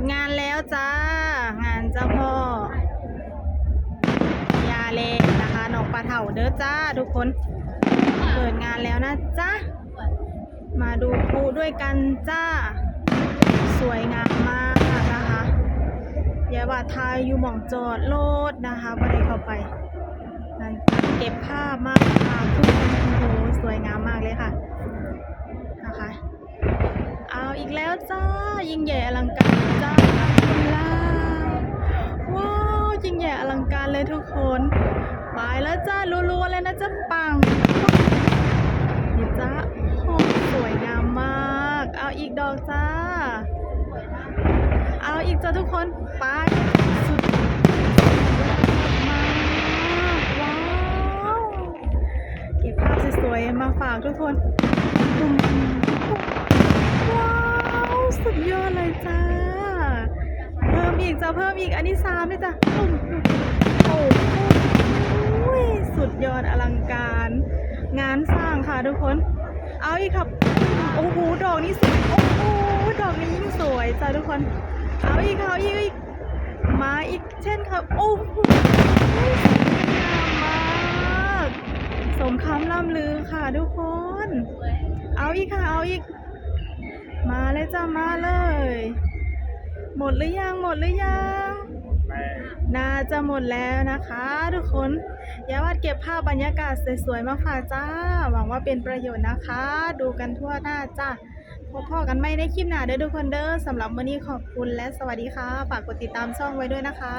ดงานแล้วจ้า งานเจ้าพ่อยาเลนะคะหนองปลาเถ่าเด้อจ้า ทุกคน เปิดงานแล้วนะจ้ามาดูพลุด้วยกันจ้า สวยงามมากนะคะอย่าว่าทายอยู่หม่องจอดรถนะคะบ่ได้เข้าไปนั่นเก็บภาพมากค่ะทุกคนโอ้สวยงามมากเลยค่ะ กแล้วจ้า ยิ่งใหญ่อลังการจ้าคุณล่าว้าวยิ่งใหญ่อลังการเลยทุกคนไปแล้วจ้ารัวๆเลยนะจ้าปังนี่จ้าโอ้สวยงามมาก เอาอีกดอกจ้า เอาอีกจ้าทุกคนไปสุดมากว้าวเก็บภาพสวยๆมาฝากทุกคนบุ้มว้าวสุดยอดเลยจ้า เพิ่มอีก จ้าเพิ่มอีกอันนี้สามเลยจ้ะโอ้โหสุดยอดอลังการ งานสร้างค่ะทุกคน เอาอีกครับโอ้โหดอกนี้สวยโอ้โหดอกนี้ยิ่งสวยจ้าทุกคน เอาอีกค่ะเอาอีกอีกมาอีกเช่นครับโอ้โหสวยงามมากสมคำล่ำลือค่ะทุกคน เอาอีกค่ะเอาอีก มาเลยจ้ามาเลย หมดหรือยังหมดหรือยังน่าจะหมดแล้วนะคะ ทุกคนอย่าว่าเก็บภาพบรรยากาศสวยๆมาฝากจ้า หวังว่าเป็นประโยชน์นะคะ ดูกันทั่วหน้าจ้าพบพ่อกันไม่ได้คลิปหน้าเด้อทุกคนเด้อสำหรับวันนี้ขอบคุณและสวัสดีค่ะ ฝากกดติดตามช่องไว้ด้วยนะคะ